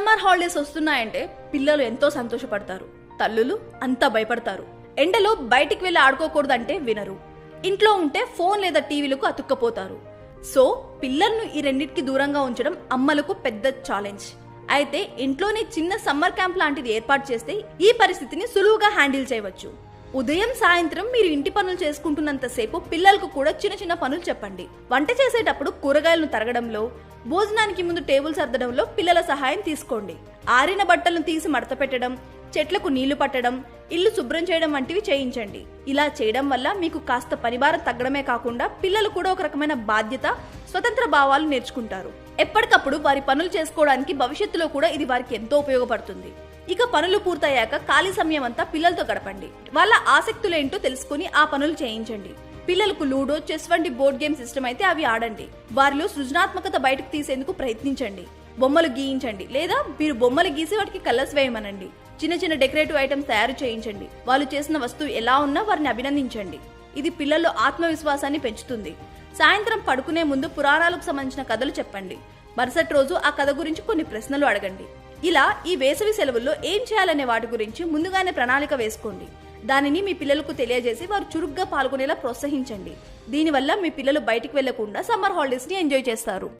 Summer holidays వస్తున్నాయంటే పిల్లలు ఎంతో సంతోషపడతారు. తల్లులు అంతా భయపడతారు. ఎండలో బయటికి వెళ్ళి ఆడుకోకూడదంటే వినరు. ఇంట్లో ఉంటే ఫోన్ లేదా టీవీలకు అతుక్కపోతారు. సో పిల్లలను ఈ రెండింటికి దూరంగా ఉంచడం అమ్మలకు పెద్ద ఛాలెంజ్ అయితే ఇంట్లోనే చిన్న సమ్మర్ క్యాంప్ లాంటిది ఏర్పాటు చేస్తే ఈ పరిస్థితిని సులువుగా హ్యాండిల్ చేయవచ్చు. ఉదయం సాయంత్రం మీరు ఇంటి పనులు చేసుకుంటున్నంతసేపు పిల్లలకు కూడా చిన్న చిన్న పనులు చెప్పండి. వంట చేసేటప్పుడు కూరగాయలను తరగడంలో భోజనానికి ముందు టేబుల్ సర్దడంలో పిల్లల సహాయం తీసుకోండి. ఆరిన బట్టలను తీసి మడత పెట్టడం చెట్లకు నీళ్ళు పట్టడం ఇల్లు శుభ్రం చేయడం వంటివి చేయించండి. ఇలా చేయడం వల్ల మీకు కాస్త పనిభారం తగ్గడమే కాకుండా పిల్లలు కూడా ఒక రకమైన బాధ్యత స్వతంత్ర భావాలు నేర్చుకుంటారు. ఎప్పటికప్పుడు వారి పనులు చేసుకోవడానికి భవిష్యత్తులో కూడా ఇది వారికి ఎంతో ఉపయోగపడుతుంది. ఇక పనులు పూర్తయ్యాక ఖాళీ సమయం అంతా పిల్లలతో గడపండి. వాళ్ళ ఆసక్తులేంటో తెలుసుకుని ఆ పనులు చేయించండి. పిల్లలకు లూడో చెస్ వంటి బోర్డ్ గేమ్స్ ఇష్టమైతే అయితే అవి ఆడండి. వారిలో సృజనాత్మకత బయటకు తీసేందుకు ప్రయత్నించండి. బొమ్మలు గీయించండి లేదా మీరు బొమ్మలు గీసి వాటికి కలర్స్ వేయమనండి. చిన్న చిన్న డెకరేటివ్ ఐటమ్స్ తయారు చేయించండి. వాళ్ళు చేసిన వస్తువు ఎలా ఉన్నా వారిని అభినందించండి. ఇది పిల్లల్లో ఆత్మవిశ్వాసాన్ని పెంచుతుంది. సాయంత్రం పడుకునే ముందు పురాణాలకు సంబంధించిన కథలు చెప్పండి. మరుసటి రోజు ఆ కథ గురించి కొన్ని ప్రశ్నలు అడగండి. ఇలా ఈ వేసవి సెలవుల్లో ఏం చేయాలనే వాటి గురించి ముందుగానే ప్రణాళిక వేసుకోండి. దానిని మీ పిల్లలకు తెలియజేసి వారు చురుగ్గా పాల్గొనేలా ప్రోత్సహించండి. దీనివల్ల మీ పిల్లలు బయటికి వెళ్ళకుండా సమ్మర్ హాలిడేస్ని ఎంజాయ్ చేస్తారు.